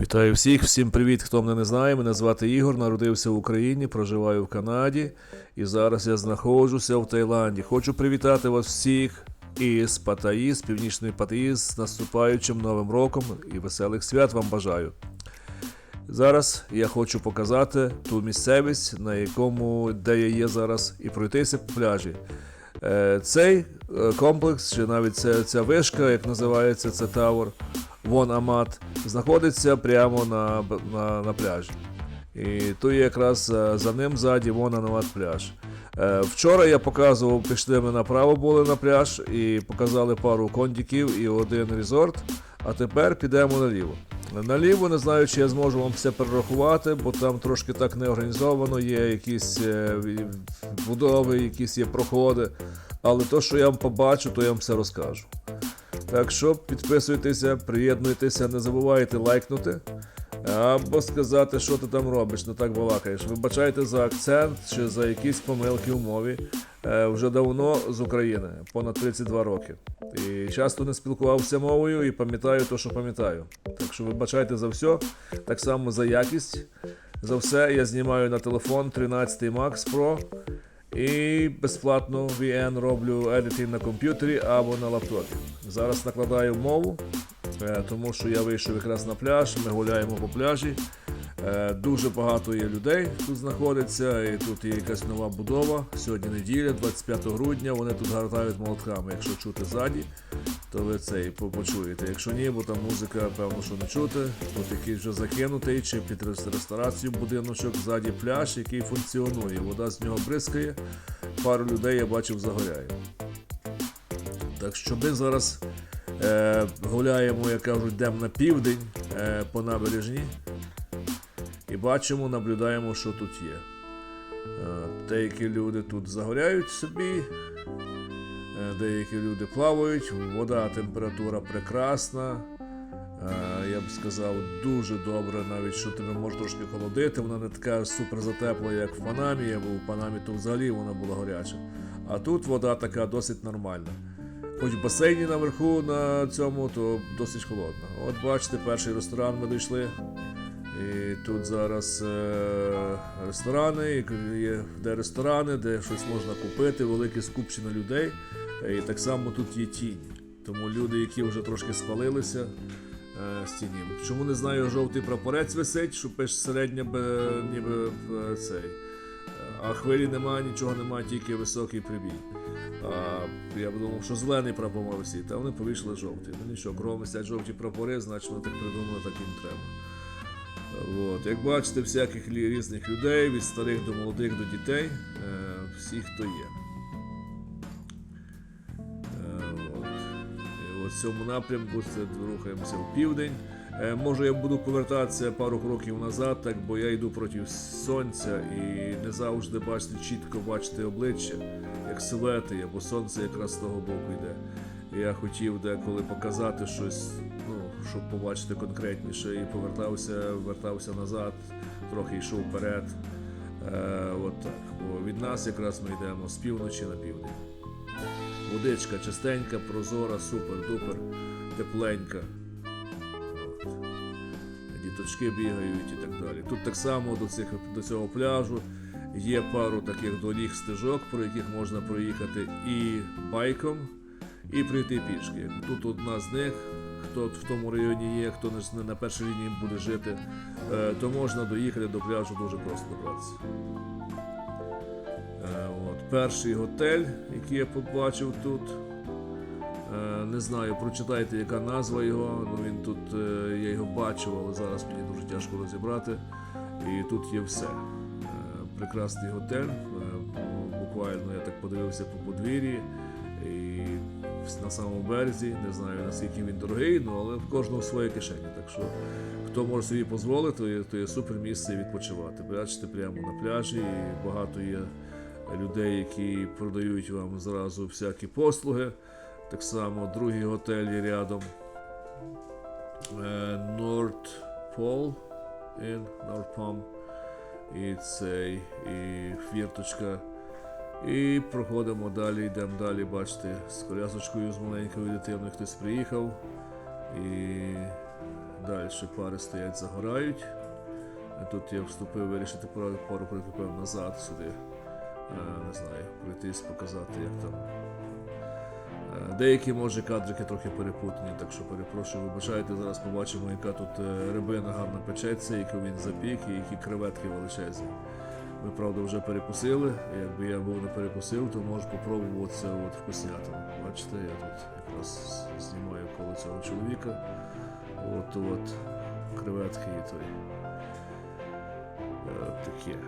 Вітаю всіх, всім привіт, хто мене не знає. Мене звати Ігор, народився в Україні, проживаю в Канаді і зараз я знаходжуся в Таїланді. Хочу привітати вас всіх із Паттайі, з північної Паттайі, з наступаючим новим роком і веселих свят вам бажаю. Зараз я хочу показати ту місцевість, на якому де я є зараз, і пройтися по пляжі. Е, Цей е, комплекс, чи навіть ця, ця вишка, як називається, це Тавер, Вон Амат, знаходиться прямо на, на, на пляжі. І тут якраз е, за ним ззаді Вон Амат пляж. Е, Вчора я показував, пішли ми направо були на пляж і показали пару кондіків і один резорт. А тепер підемо наліво. Наліво не знаю, чи я зможу вам все перерахувати, бо там трошки так не організовано, є якісь е, будови, якісь є проходи. Але то, що я вам побачу, то я вам все розкажу. Так що підписуйтеся, приєднуйтеся, не забувайте лайкнути. Або сказати, що ти там робиш, не так балакаєш. Вибачайте за акцент чи за якісь помилки у мові. Е, вже давно з України, понад 32 роки. І часто не спілкувався мовою і пам'ятаю те, що пам'ятаю. Так що вибачайте за все, так само за якість. За все я знімаю на телефон 13 Max Pro і безплатно VN роблю едитинг на комп'ютері або на лаптопі. Зараз накладаю мову, е, тому що я вийшов якраз на пляж, ми гуляємо по пляжі. Е, Дуже багато є людей тут знаходиться, і тут є якась нова будова. Сьогодні неділя, 25 грудня. Вони тут гартають молотками. Якщо чути ззаді, то ви це і по- почуєте. Якщо ні, бо там музика, певно, що не чути. Тут якийсь вже закинутий чи під рес- ресторацію будиночок, ззаді пляж, який функціонує. Вода з нього бризкає. Пару людей я бачив загоряє. Так що ми зараз е, гуляємо, як кажуть, йдемо на південь е, по набережні і бачимо, наблюдаємо, що тут є. Е, Деякі люди тут загоряють собі, деякі люди плавають, вода, температура прекрасна. Е, Я б сказав, дуже добре, навіть що тебе може трошки холодити. Вона не така супер затепла, як в Панамі, бо в Панамі то взагалі вона була гаряча. А тут вода така досить нормальна. Хоч в басейні наверху на цьому, то досить холодно. От бачите, перший ресторан ми дійшли. І тут зараз е, ресторани, є де ресторани, де щось можна купити, велике скупчення людей. Е, І так само тут є тінь. Тому люди, які вже трошки спалилися е, з тіні. Чому не знаю, жовтий прапорець висить, що пише середня ніби е, цей. А хвилі немає, нічого немає, тільки високий прибій. А, я б думав, що зелений прапор мав висіти, а вони повийшли жовтий. Ну нічого, кругом висять жовті прапори, значить вони так придумали, так їм треба. От. Як бачите, всяких різних людей, від старих до молодих до дітей, е, всі, хто є. В цьому напрямку це рухаємося в південь. Е, може я буду повертатися пару кроків назад, так, бо я йду проти сонця і не завжди бачите, чітко бачити обличчя, як силуети є, бо сонце якраз з того боку йде. Я хотів деколи показати щось, ну, щоб побачити конкретніше, і повертався, вертався назад, трохи йшов вперед. Е, от так. Бо від нас якраз ми йдемо з півночі на південь. Водичка чистенька, прозора, супер-дупер, тепленька. От. Діточки бігають і так далі. Тут так само до, цих, до цього пляжу є пару таких доріг стежок, про яких можна проїхати і байком, і прийти пішки. Тут одна з них, хто в тому районі є, хто не на першій лінії буде жити, е, то можна доїхати до пляжу дуже просто добратися. Е, От, перший готель, який я побачив тут. Е, Не знаю, прочитайте, яка назва його. Ну, він тут, е, я його бачив, але зараз мені дуже тяжко розібрати. І тут є все. Прекрасний готель. Буквально я так подивився по подвір'ї. І на самому березі, не знаю наскільки він дорогий, ну, але в кожного своє кишені. Так що хто може собі дозволити, то є супер місце відпочивати. Бачите, прямо на пляжі, і багато є людей, які продають вам зразу всякі послуги. Так само другий готель є рядом. In North Palm. І цей, і фірточка. І проходимо далі, йдемо далі, бачите, з колясочкою, з маленькою дитиною хтось приїхав. І Далі пари стоять, загорають. Тут я вступив вирішити пару, пару кроків назад сюди. Е, Не знаю, пройтись, показати, як там. Е, Деякі, може, кадрики трохи перепутані, так що перепрошую, вибачайте. Зараз побачимо, яка тут е, рибина гарно печеться, яку він запік і які креветки величезні. Ми, правда, вже перекусили. Якби я був не перекусив, то можу попробувати це от вкуснятину. Бачите, я тут якраз знімаю коло цього чоловіка. От от креветки і той. Таке.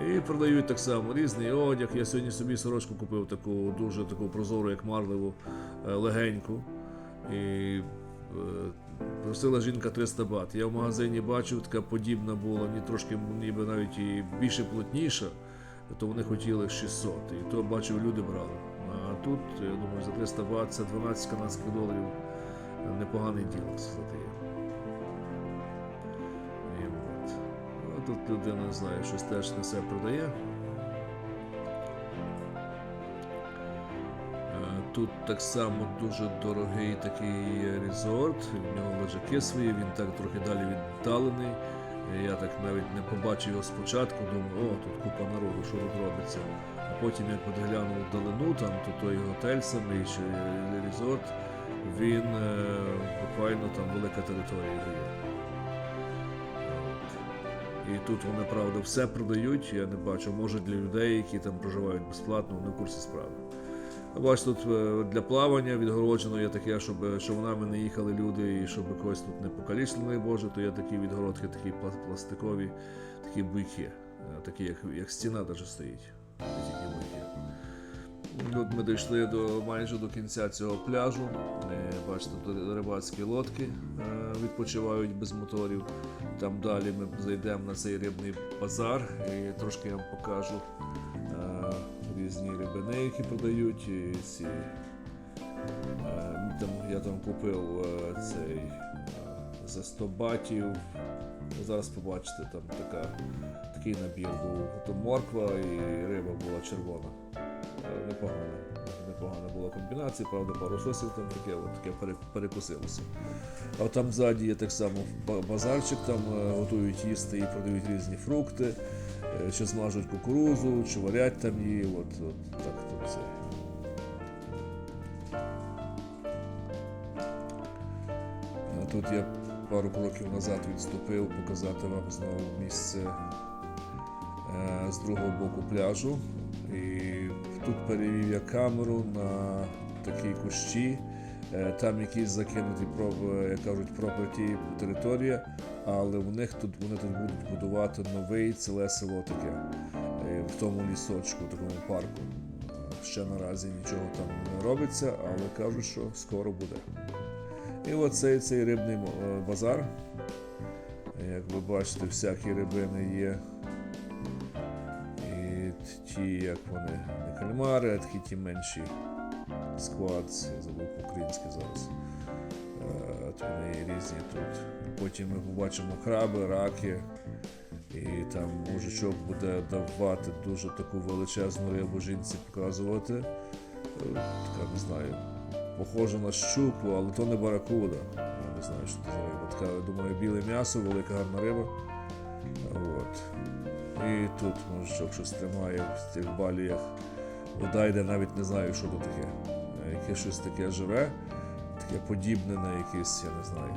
І продають так само різний одяг. Я сьогодні собі сорочку купив таку дуже таку прозору, як марливу, е, легеньку. І е, просила жінка 300 бат. Я в магазині бачив, така подібна була, ні трошки ніби навіть і більше плотніша, то вони хотіли 600. І то бачив, люди брали. А тут, я думаю, за 300 бат це 12 канадських доларів. Непоганий діло, сказати тут людина, не знаю, щось теж несе продає. Е, Тут так само дуже дорогий такий резорт. В нього лежаки свої, він так трохи далі віддалений. Я так навіть не побачив його спочатку, думаю, о, тут купа народу, що тут робиться. А потім як подглянув вдалину, там то той готель самий чи резорт, він е, буквально там велика територія є. І тут вони, правда, все продають, я не бачу, може для людей, які там проживають безплатно, вони в курсі справи. Бачите, тут е, для плавання відгороджено є таке, щоб е, човнами не їхали люди і щоб когось тут не покалічили, Боже, то є такі відгородки, такі пла- пластикові, такі буйки, е, такі як, як стіна даже стоїть. Ми дійшли до майже до кінця цього пляжу. Е, Бачите, тут рибацькі лодки е, відпочивають без моторів. Там далі ми зайдемо на цей рибний базар і трошки я вам покажу е, різні рибини, які продають. І ці, я там купив цей за 100 батів. Зараз побачите, там така, такий набір був. Там морква і риба була червона. Е, Непогана, непогана була комбінація, правда, пару сосів там таке, от, таке перекусилося. А там ззаді є так само базарчик, там е, готують їсти і продають різні фрукти, е, чи смажуть кукурузу, чи варять там її. От, от так тут все. Тут я пару кроків назад відступив, показати вам знову місце е, з другого боку пляжу. Тут перевів я камеру на такі кущі. Е, Там якісь закинуті проб- як кажуть, проперті територія, але в них тут вони тут будуть будувати новий ціле село таке е, в тому лісочку, в такому парку. Е, Ще наразі нічого там не робиться, але кажуть, що скоро буде. І оцей цей рибний е, базар. Як ви бачите, всякі рибини є. Ті, як вони, не кальмари, а такі ті менші склад, забув по-українськи зараз. Е, От вони різні тут. Потім ми побачимо краби, раки. І там мужичок буде давати дуже таку величезну рибу жінці показувати. Е, Така, не знаю, похожа на щуку, але то не баракуда. Я не знаю, що це за риба. Така, думаю, біле м'ясо, велика гарна риба. От. І тут мужичок щось тримає в цих баліях. Вода йде, навіть не знаю, що то таке. Яке щось таке живе, таке подібне на якесь, я не знаю.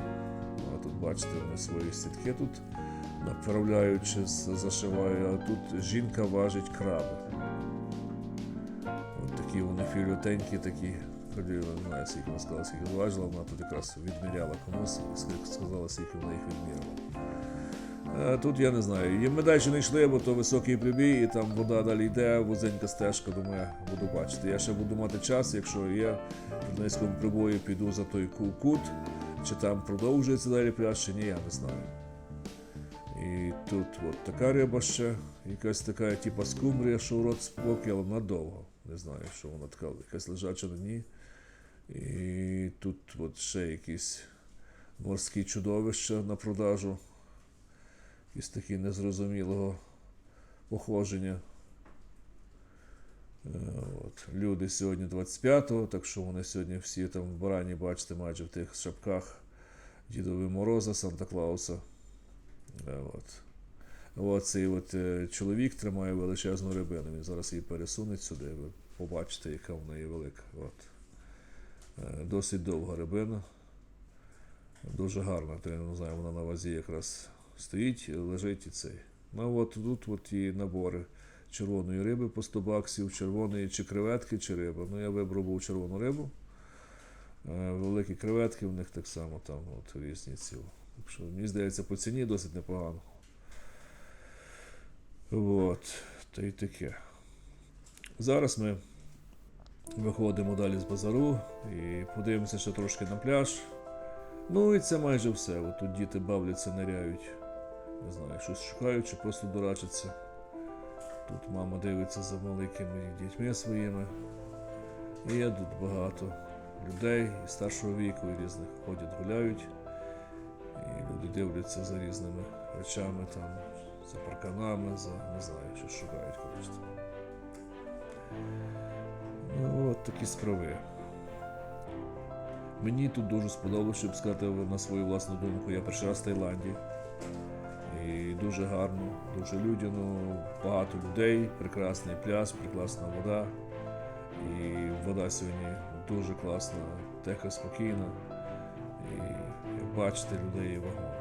Ну, А тут бачите, вони свої сітки тут направляють чи зашивають, а тут жінка важить краби. От такі вони філютенькі, такі. Ході, не знаю, скільки вона сказала, скільки зважила, вона тут якраз відміряла комусь, сказала, скільки вона їх відміряла. Е, Тут я не знаю. І Ми далі не йшли, бо то високий прибій, і там вода далі йде, вузенька стежка, думаю, буду бачити. Я ще буду мати час, якщо є в низькому прибої, піду за той ку- кут, чи там продовжується далі пляж, чи ні, я не знаю. І тут от така риба ще, якась така, типу скумбрія, що в рот спокій, але вона. Не знаю, що вона така, якась лежача на дні. І тут от ще якісь морські чудовища на продажу із такі незрозумілого походження. Е, От. Люди сьогодні 25-го, так що вони сьогодні всі там в барані, бачите, майже в тих шапках Дідові Мороза, Санта Клауса. Е, От. От цей от е, чоловік тримає величезну рибину. Він зараз її пересуне сюди. Ви побачите, яка в неї велика. От. Досить довга рибина. Дуже гарна. То я не знаю, вона на вазі якраз стоїть, лежить і цей. Ну от тут от і набори червоної риби по 100 баксів, червоної чи креветки, чи риба. Ну я вибрав був червону рибу. Е, Великі креветки в них так само там от різні ці. Так що, мені здається, по ціні досить непогано. От, та й таке. Зараз ми виходимо далі з базару і подивимося ще трошки на пляж. Ну і це майже все. От тут діти бавляться, ниряють. Не знаю, щось шукають чи просто дурачаться. Тут мама дивиться за маленькими дітьми своїми. І є тут багато людей і старшого віку, і різних ходять, гуляють. І люди дивляться за різними речами, там, за парканами, за не знаю, що шукають, коротше. Ну, от такі справи. Мені тут дуже сподобалося, щоб сказати на свою власну думку. Я перший раз в Таїланді. І дуже гарно, дуже людяно, багато людей, прекрасний пляж, прекрасна вода. І вода сьогодні дуже класна, тиха, спокійна. І бачите, людей є вагон.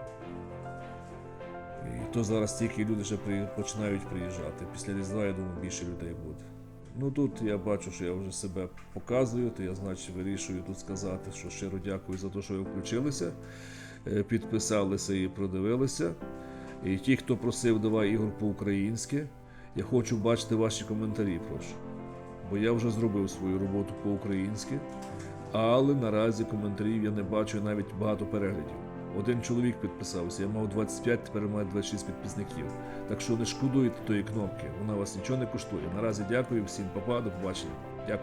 І то зараз тільки люди ще починають приїжджати. Після Різдва, я думаю, більше людей буде. Ну тут я бачу, що я вже себе показую, то я, значить, вирішую тут сказати, що щиро дякую за те, що ви включилися, е, підписалися і продивилися. І ті, хто просив, давай ігор по-українськи, я хочу бачити ваші коментарі, прошу. Бо я вже зробив свою роботу по-українськи, але наразі коментарів я не бачу навіть багато переглядів. Один чоловік підписався, я мав 25, тепер маю 26 підписників. Так що не шкодуйте тої кнопки, вона вас нічого не коштує. Наразі дякую всім, папа, до побачення. Дякую.